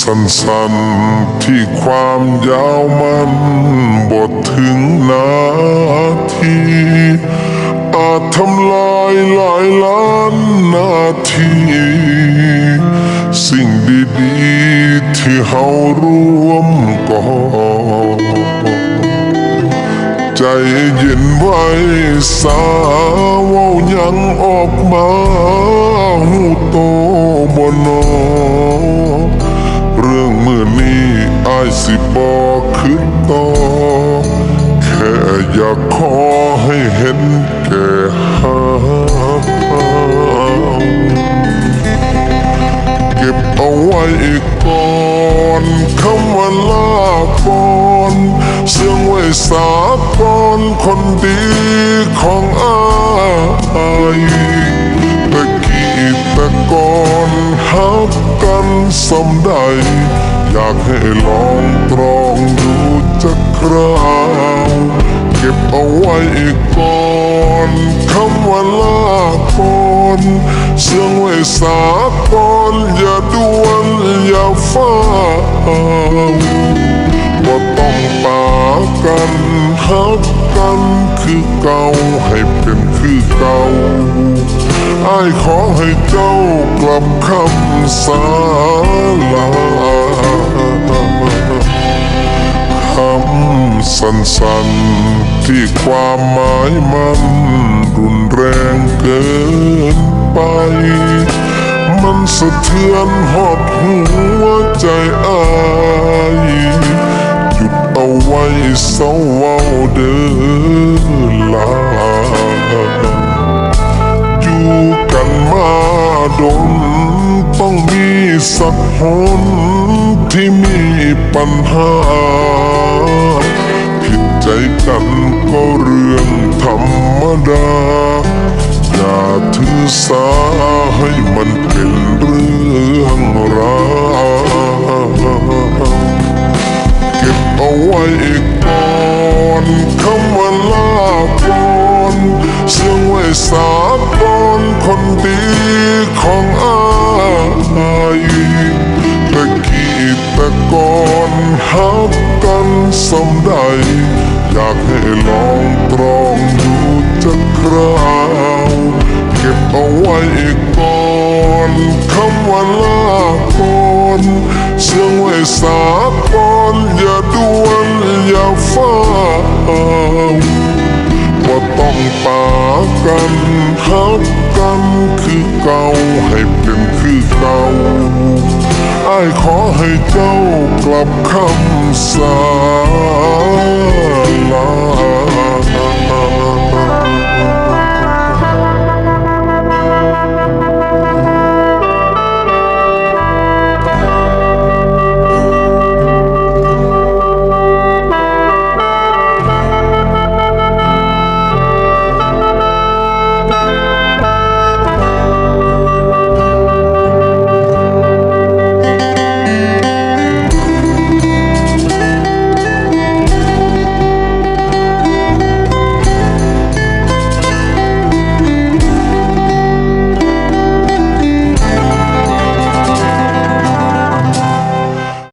สั้นๆที่ความยาวมันบทถึงนาที อาจทำลายหลายล้านนาที สิ่งดีๆที่เฮารวมก่อใจเย็นไว้สาวยังออกมาหูโต สิบอกขึ้นต่อแค่อยากขอให้เห็นแก่หาเก็บเอาไว้ก่อนคำว่าลาก่อนเสียงไว้สาก่อนคนดีของอายแต่กี้แต่ก่อนหักกันสมใด อยากให้ลองตรองดูจะคราวเก็บเอาไว้ก่อนคำว่าลาก่อนเสียงไว้สาก่อนอย่าด่วนอย่าฟ้าวบ่ต้องปากันฮักกันคือเก่าให้เป็นคือเก่าอ้ายขอให้เจ้ากลับคำสา สั้นๆ ที่ความหมายมันรุนแรงเกินไป มันสะเทือนหอดหัวใจอายหยุดเอาไว้เศร้าเว้าเดินลาอยู่กันมาดนต้องมีสักหนที่มีปัญหา ผิดใจกันก็เรื่องธรรมดา อย่าถือสาให้มันเป็นเรื่องราวเก็บเอาไว้ก่อนคำว่าลาก่อนเสียงไว้สาก่อนคนดีของ ก่อนหักกันสมใด อยากให้ลองตรองดูจะคราว เก็บเอาไว้ก่อนคำว่าลาก่อนเสียงไว้สาก่อนอย่าด่วนอย่าฟ้าวว่าต้องปากันฮักกันคือเก่าให้ ขอให้เจ้ากลับคำสา